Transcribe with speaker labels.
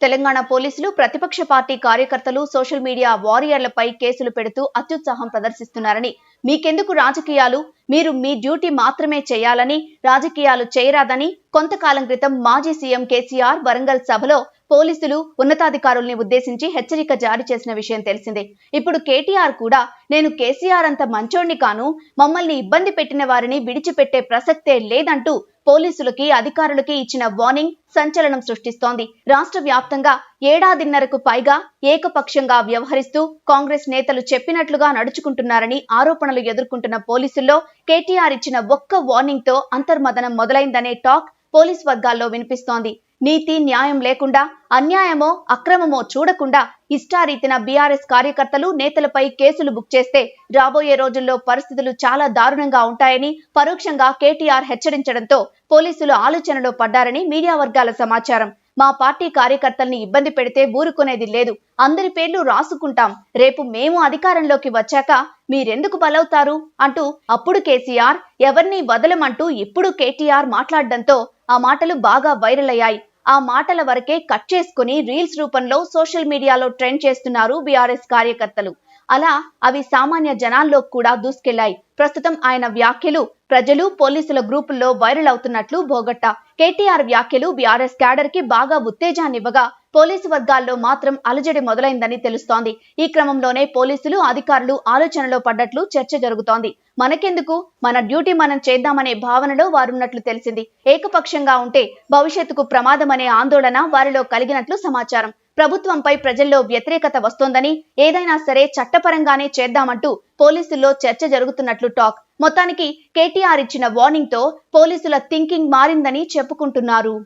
Speaker 1: తెలంగాణ పోలీసులు ప్రతిపక్ష పార్టీ కార్యకర్తలు సోషల్ మీడియా వారియర్లపై కేసులు పెడుతూ అత్యుత్సాహం ప్రదర్శిస్తున్నారని. మీకెందుకు రాజకీయాలు? మీరు మీ డ్యూటీ మాత్రమే చేయాలని రాజకీయాలు చేయరాదని కొంతకాలం క్రితం మాజీ సీఎం కేసీఆర్ వరంగల్ సభలో పోలీసులు ఉన్నతాధికారుల్ని ఉద్దేశించి హెచ్చరిక జారీ చేసిన విషయం తెలిసిందే. ఇప్పుడు కేటీఆర్ కూడా నేను కేసీఆర్ అంత మంచోణ్ణి కాను మమ్మల్ని ఇబ్బంది పెట్టిన వారిని విడిచిపెట్టే ప్రసక్తే లేదంటూ పోలీసులకి అధికారులకి ఇచ్చిన వార్నింగ్ సంచలనం సృష్టిస్తోంది. రాష్ట్ర వ్యాప్తంగా ఏడాదిన్నరకు పైగా ఏకపక్షంగా వ్యవహరిస్తూ కాంగ్రెస్ నేతలు చెప్పినట్లుగా నడుచుకుంటున్నారని ఆరోపణలు ఎదుర్కొంటున్న పోలీసుల్లో కేటీఆర్ ఇచ్చిన ఒక్క వార్నింగ్తో అంతర్మదనం మొదలైందనే టాక్ పోలీస్ వర్గాల్లో వినిపిస్తోంది. నీతి న్యాయం లేకుండా అన్యాయమో అక్రమమో చూడకుండా ఇష్టారీతిన బీఆర్ఎస్ కార్యకర్తలు నేతలపై కేసులు బుక్ చేస్తే రాబోయే రోజుల్లో పరిస్థితులు చాలా దారుణంగా ఉంటాయని పరోక్షంగా కేటీఆర్ హెచ్చరించడంతో పోలీసులు ఆలోచనలో పడ్డారని మీడియా వర్గాల సమాచారం. మా పార్టీ కార్యకర్తల్ని ఇబ్బంది పెడితే ఊరుకునేది లేదు. అందరి పేర్లు రాసుకుంటాం. రేపు మేము అధికారంలోకి వచ్చాక మీరెందుకు బలవుతారు? అంటూ అప్పుడు కేసీఆర్ ఎవరిని వదలమంటూ ఇప్పుడు కేటీఆర్ మాట్లాడడంతో ఆ మాటలు బాగా వైరల్ అయ్యాయి. ఆ మాటల వరకే కట్ చేసుకుని రీల్స్ రూపంలో సోషల్ మీడియాలో ట్రెండ్ చేస్తున్నారు బీఆర్ఎస్ కార్యకర్తలు. అలా అవి సామాన్య జనాల్లో కూడా దూసుకెళ్ళాయి. ప్రస్తుతం ఆయన వ్యాఖ్యలు ప్రజలు పోలీసుల గ్రూపుల్లో వైరల్ అవుతున్నట్లు బోగట్ట. కేటీఆర్ వ్యాఖ్యలు బీఆర్ఎస్ క్యాడర్కి బాగా ఉత్తేజాన్నివ్వగా పోలీసు వర్గాల్లో మాత్రం అలజడి మొదలైందని తెలుస్తోంది. ఈ క్రమంలోనే పోలీసులు అధికారులు ఆలోచనలో పడ్డట్లు చర్చ జరుగుతోంది. మనకెందుకు? మన డ్యూటీ మనం చేద్దామనే భావనలో వారున్నట్లు తెలిసింది. ఏకపక్షంగా ఉంటే భవిష్యత్తుకు ప్రమాదమనే ఆందోళన వారిలో కలిగినట్లు సమాచారం. ప్రభుత్వంపై ప్రజల్లో వ్యతిరేకత వస్తోందని ఏదైనా సరే చట్టపరంగానే చేద్దామంటూ పోలీసుల్లో చర్చ జరుగుతున్నట్లు టాక్. మొత్తానికి కేటీఆర్ ఇచ్చిన వార్నింగ్తో పోలీసుల థింకింగ్ మారిందని చెప్పుకుంటున్నారు.